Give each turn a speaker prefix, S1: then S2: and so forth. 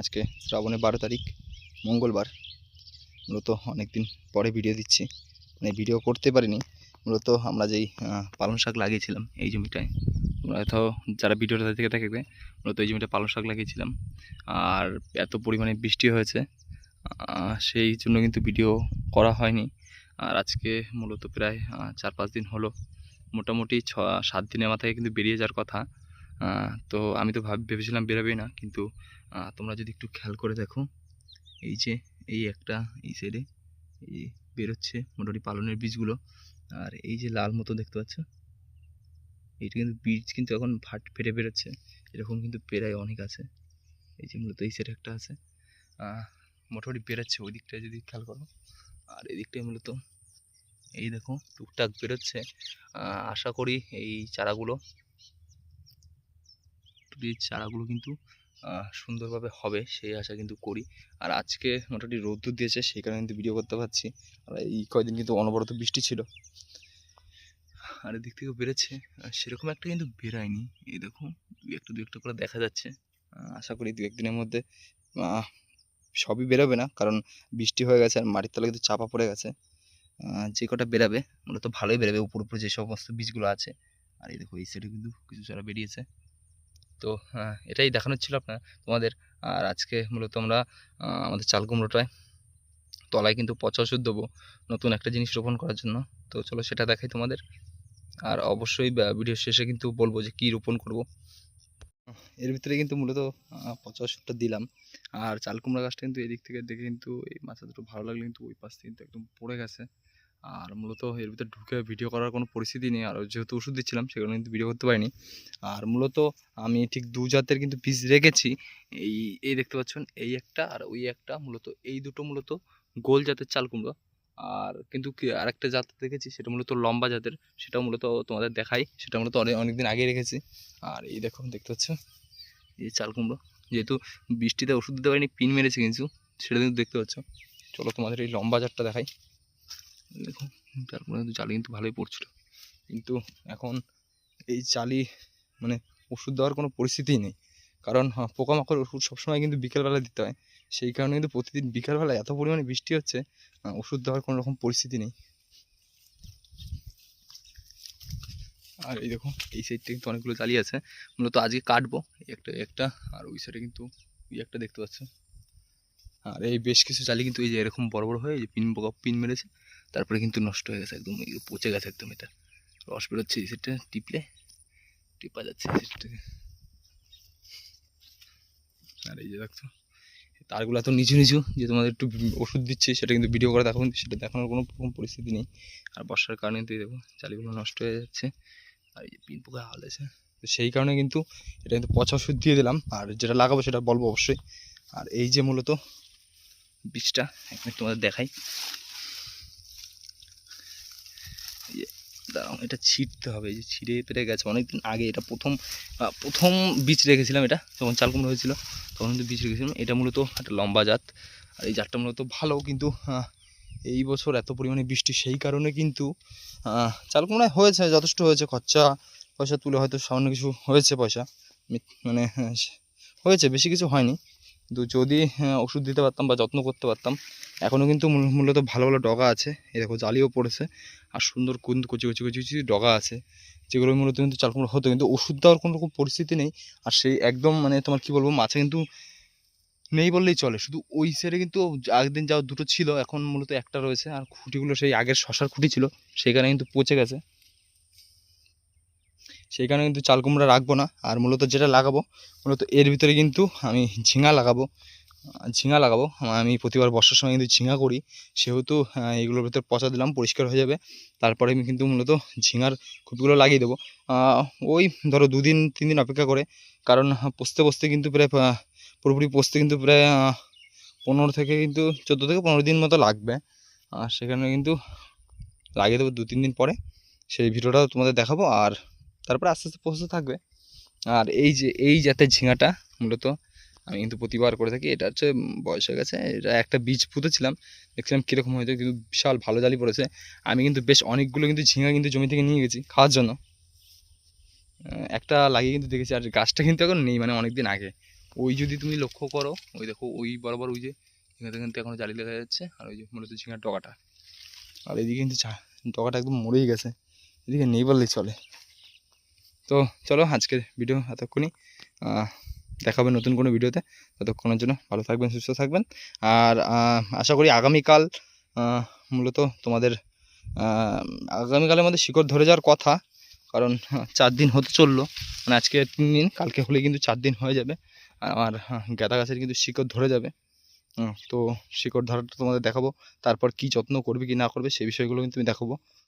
S1: আজকে শ্রাবণের বারো তারিখ, মঙ্গলবার। মূলত অনেক দিন পরে ভিডিও দিচ্ছি। মানে ভিডিও করতে পারিনি। মূলত আমরা যেই পালং শাক লাগিয়েছিলাম এই জমিটায়। তোমরা হয়তো যারা ভিডিওটা থেকে থাকবে, মূলত এই জমিটা পালং শাক লাগিয়েছিলাম। আর এত পরিমাণে বৃষ্টি হয়েছে সেই জন্য কিন্তু ভিডিও করা হয়নি। আর আজকে মূলত প্রায় চার পাঁচ দিন হলো। মোটামুটি ছ, সাত দিনের মাথায় কিন্তু বেরিয়ে যাওয়ার কথা। তো আমি তো ভাব, ভেবেছিলাম বেরোবেই না, কিন্তু তোমরা যদি একটু খেয়াল করে দেখো, এই যে, এই একটা, এই সাইডে এই বেরোচ্ছে মোটামুটি পালনের বীজগুলো, আর এই যে লাল মতো দেখতে পাচ্ছ, এইটা কিন্তু বীজ কিন্তু এখন ফাট ফেটে বেরোচ্ছে, এরকম কিন্তু পেরায় অনেক আছে, এই যে মূলত এই সাইডে একটা আছে মোটামুটি বেরোচ্ছে, ওই দিকটায় যদি খেয়াল করো, আর এই দিকটায় মূলত, এই দেখো টুকটাক বেরোচ্ছে আশা করি এই চারাগুলো এই চারাগুলো কিন্তু সুন্দরভাবে হবে সেই আশা কিন্তু করি। আর আজকে মোটামুটি রোদ্দুর দিয়েছে, সেই কারণে কিন্তু ভিডিও করতে পারছি। আর এই কয়দিন কিন্তু অনবরত বৃষ্টি ছিল। আর এদিক থেকে বেরোচ্ছে আর সেরকম একটা কিন্তু বেরায়নি এই দেখো দু একটা দু একটা করে দেখা যাচ্ছে। আশা করি দু একদিনের মধ্যে সবই বেরোবে না। কারণ বৃষ্টি হয়ে গেছে আর মাটির তলা কিন্তু চাপা পড়ে গেছে। যে কটা বেরাবে, মূলত ভালোই বেরোবে। উপর উপরে যে সমস্ত বীজগুলো আছে। আর এই দেখো এই সাইডে কিন্তু কিছু চারা বেরিয়েছে। তো এটাই দেখানোর ছিল আপনার, তোমাদের। আর আজকে মূলত আমরা আমাদের চাল কুমড়োটায় তলায় কিন্তু পচা ওষুধ দেবো নতুন একটা জিনিস রোপণ করার জন্য। তো চলো সেটা দেখাই তোমাদের। আর অবশ্যই ভিডিও শেষে কিন্তু বলব যে কী রোপণ করব। এর ভিতরে কিন্তু মূলত পচা ওষুধটা দিলাম। আর চাল কুমড়া গাছটা কিন্তু এদিক থেকে দেখে কিন্তু এই মাথা দুটো ভালো লাগলে কিন্তু ওই পাশ থেকে কিন্তু একদম পড়ে গেছে। আর মূলত এর ভিতরে ঢুকে ভিডিও করার কোনো পরিস্থিতি নেই। আর যেহেতু ওষুধ দিচ্ছিলাম সে কারণে কিন্তু ভিডিও করতে পারিনি। আর মূলত আমি ঠিক দু জাতের কিন্তু বীজ রেখেছি। এই এই দেখতে পাচ্ছেন, এই একটা আর ওই একটা মূলত, এই দুটো মূলত গোল জাতের চাল কুমড়ো। আর কিন্তু আরেকটা জাত দেখেছি, সেটা মূলত লম্বা জাতের সেটা মূলত তোমাদের দেখাই, সেটা মূলত অনেক অনেকদিন আগে রেখেছি। আর এই দেখো, দেখতে পাচ্ছ? এই চাল কুমড়ো, যেহেতু বৃষ্টিতে ওষুধ দিতে পারিনি, পিন মেরেছে কিন্তু, সেটা কিন্তু দেখতে পাচ্ছ। চলো তোমাদের এই লম্বা জাতটা দেখাই। দেখো চাল কুমড়ো কিন্তু চালে কিন্তু ভালোই পড়ছিল। কিন্তু এখন এই চালি মানে ওষুধ দেওয়ার কোনো পরিস্থিতিই নেই। কারণ হ্যাঁ, পোকামাকড় ওষুধ সবসময় কিন্তু বিকেলবেলা দিতে হয়। সেই কারণে কিন্তু প্রতিদিন বিকালবেলা এত পরিমাণে বৃষ্টি হচ্ছে ওষুধ দেওয়ার কোনো রকম পরিস্থিতি নেই। আর এই দেখো এই সাইডটা কিন্তু অনেকগুলো চালি আছে। মূলত আজকে কাটবো একটা একটা আর ওই সাইডে কিন্তু একটা দেখতে পাচ্ছ আর এই বেশ কিছু চালি কিন্তু এই যে এরকম বড় বড় হয়ে পিন পিন মেরেছে, তারপরে কিন্তু নষ্ট হয়ে গেছে একদম পচে গেছে একদম এটা। রস বেরোচ্ছে এই সাইডটা টিপলে টিপা যাচ্ছে সাইডটাকে আর এই যে দেখছ তারগুলো এত নিচু নিচু যে তোমাদের একটু ওষুধ দিচ্ছে, সেটা কিন্তু ভিডিও করে দেখো কিন্তু সেটা দেখানোর কোনো রকম পরিস্থিতি নেই। আর বর্ষার কারণে এই দেখো, চালিগুলো নষ্ট হয়ে যাচ্ছে, আর এই যে পিন পোকা হাল আছে তো সেই কারণে কিন্তু এটা কিন্তু পচা ওষুধ দিয়ে দিলাম, আর যেটা লাগাবো সেটা বলব অবশ্যই। আর এই যে মূলত বীজটা এক মিনিট তোমাদের দেখাই। দাঁড়াও এটা ছিটতে হবে যে ছিঁড়ে পেরে গেছে। অনেকদিন আগে এটা প্রথম প্রথম বীজ রেখেছিলাম এটা যখন চাল কুমড়ো হয়েছিল তখন কিন্তু বীজ রেখেছিলাম। এটা মূলত একটা লম্বা জাত আর এই জাতটা মূলত ভালো কিন্তু এই বছর এত পরিমাণে বৃষ্টি সেই কারণে কিন্তু চাল কুমড়ায় হয়েছে যথেষ্ট হয়েছে। খরচা পয়সা তুলে হয়তো সামান্য কিছু হয়েছে পয়সা মানে হ্যাঁ, হয়েছে বেশি কিছু হয়নি। কিন্তু যদি হ্যাঁ, ওষুধ দিতে পারতাম বা যত্ন করতে পারতাম এখনও কিন্তু মূলত ভালো ভালো ডগা আছে। এই দেখো জালিও পড়েছে আর সুন্দর কিন্তু কচি কচি কচি কচি ডগা আছে। যেগুলো মূলত কিন্তু চাল কুমড়ো হতো কিন্তু ওষুধ দেওয়ার কোনো রকম পরিস্থিতি নেই। আর সেই একদম মানে তোমার কি বলব মাছে কিন্তু নেই বললেই চলে। শুধু ওই সাইডে কিন্তু আগের দিন যাওয়া দুটো ছিল এখন মূলত একটা রয়েছে। আর খুঁটিগুলো সেই আগের শশার খুঁটি ছিল সেখানে কিন্তু পচে গেছে। সেই কারণে কিন্তু চাল কুমড়া রাখব না। আর মূলত যেটা লাগাবো, মূলত এর ভিতরে কিন্তু আমি ঝিঙা লাগাবো। ঝিঙা লাগাবো। আমি প্রতিবার বর্ষার সময় কিন্তু ঝিঙা করি। সেহেতু এগুলোর ভিতরে পচা দিলাম, পরিষ্কার হয়ে যাবে। তারপরে আমি কিন্তু মূলত ঝিঙার খুঁতগুলো লাগিয়ে দেবো। ওই ধরো দুদিন, তিন দিন অপেক্ষা করে। কারণ পচতে পচতে কিন্তু প্রায় পুরোপুরি পচতে কিন্তু প্রায় পনেরো থেকে কিন্তু চোদ্দ থেকে পনেরো দিন মতো লাগবে। আর সেখানে কিন্তু লাগিয়ে দেবো দু, তিন দিন পরে। সেই ভিডিওটা তোমাদের দেখাবো। আর তারপরে আস্তে আস্তে পচতে থাকবে। আর এই যে, এই জাতের ঝিঙাটা মূলত আমি কিন্তু প্রতিবার করে থাকি, এটা হচ্ছে বয়স হয়ে গেছে, এটা একটা বীজ পুঁতেছিলাম, দেখছিলাম কীরকম হয়েছে, কিন্তু বিশাল ভালো জালি পড়েছে। আমি কিন্তু বেশ অনেকগুলো কিন্তু ঝিঙা কিন্তু জমি থেকে নিয়ে গেছি খাওয়ার জন্য। একটা লাগিয়ে কিন্তু দেখেছি, আর গাছটা কিন্তু এখন নেই মানে অনেক দিন আগে। ওই যদি তুমি লক্ষ্য করো, ওই দেখো, ওই বরাবর ওই যে এখানে কিন্তু এখনও জালি দেখা যাচ্ছে, আর ওই যে মূলত ঝিঙার ডগাটা। আর এদিকে কিন্তু ডগাটা একদম মরেই গেছে, এদিকে নেই বললেই চলে। তো চলো আজকের ভিডিও এতক্ষণই আহ, দেখা হবে নতুন কোনো ভিডিওতে ততক্ষণের জন্য ভালো থাকবেন সুস্থ থাকবেন। আর আশা করি আগামীকাল মূলত তোমাদের আগামীকালের মধ্যে শিকড় ধরে যাওয়ার কথা কারণ চার দিন হতে চলল। মানে আজকে তিন দিন কালকে হলে কিন্তু চার দিন হয়ে যাবে। আর আহ, গাঁদা গাছের কিন্তু শিকড় ধরে যাবে। তো শিকড় ধরাটা তোমাদের দেখাবো তারপর কি যত্ন করবে কি না করবে সেই বিষয়গুলো কিন্তু আমি দেখাবো।